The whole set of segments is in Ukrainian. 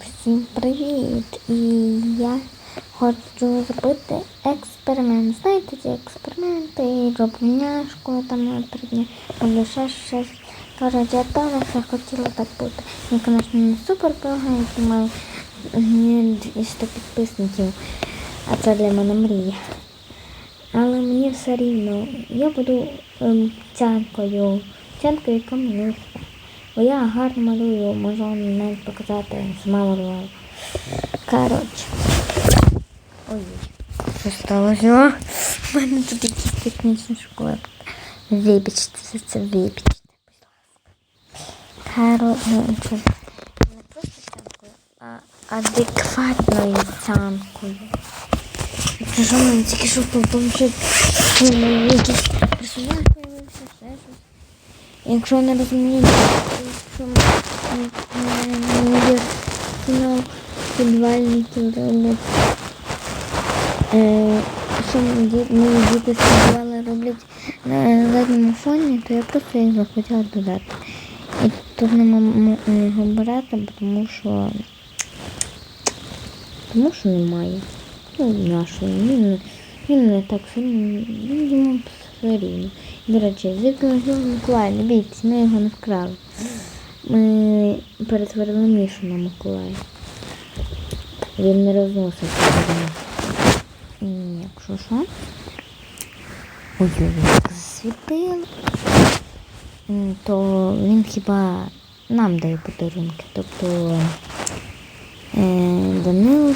Всім привіт! І я хочу зробити експеримент. Знаєте, ці експерименти, і роблю няшку там на три дні, роблю ще щось. Коротше, я теж хотіла так бути. Я, звісно, не супер який має 200 підписників, а це для мене мрія. Але мені все рівно. Я буду ем, тянкою, тянкою, яка. Бо я гарно малюю, можу вам навіть показати, сама. Коротше. Ой, що сталося? У мене тут якісь технічні школи. Вибачте за це, вибачте, будь ласка. Коротше, не просто тянкою, а адекватною тянкою. Якщо що мене тільки що побачив, що в мене якийсь персонаж появився, ще щось. Якщо не розумієте, мені фінал підвальників роблять, е, що мої ді- мої діти з підвали роблять на задньому фоні, то я просто їх захотіла додати. І тут не можу його брати, тому що тому що немає. Ну, нашої. Він, він не так сильно, він йому все рівно. До речі, звідки Миколай, не бійтесь, ми його не вкрали. Ми перетворили Мішу на Миколая. Він не розносить. Якщо що. Ой, як засвітило. То він хіба нам дає подарунки. Тобто е, Данило,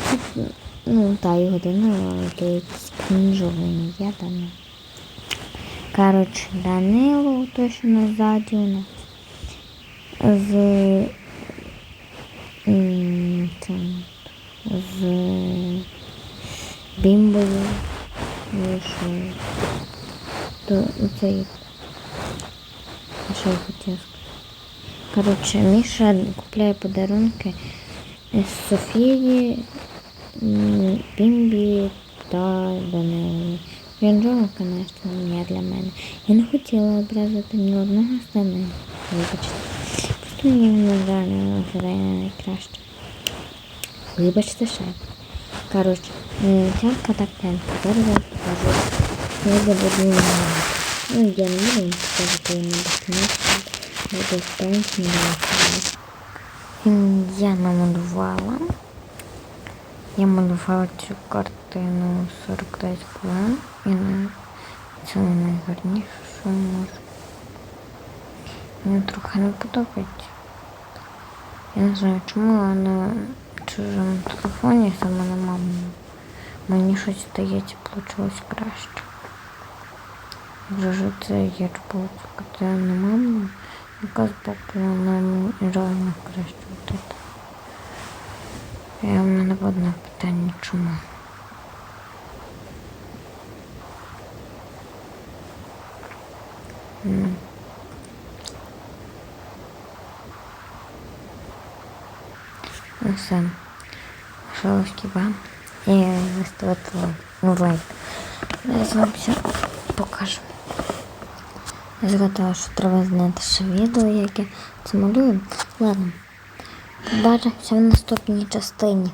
ну та його Данило, але то якийсь книжовий, я Данило. Коротше, Данило, той, що назаді у нас. З, з бімбою вийшов. То цей, що я сказати. Коротше, Міша купляє подарунки з Софії, Бімбі та Данилові. Він звісно, не для мене. Я не хотіла образити ні одного з Данила. Вибачте. Просто мені він реально виглядає найкраще. Вибачте ще. Коротше, е, тянка так тянка. Зараз я покажу. Я забуду. Ну, я не буду вам показувати, я не безконечно. Буду станцію Я намалювала. Я малювала цю картину 49 хвилин. І на це найгарніше, що можу. Мені трохи не подобається. Я не знаю чому, на чужому телефоні саме на маму. Мені щось здається, вийшло краще. Вже ж це я робила цю на маму, яка збоку вона мені реально краще от це. І в мене одне питання, чому? М. все. Пошла вам. І виставити ну, лайк. Я вам все покажу. Я що треба зняти ще відео, яке це малюю. Ладно. Бачимося в наступній частині.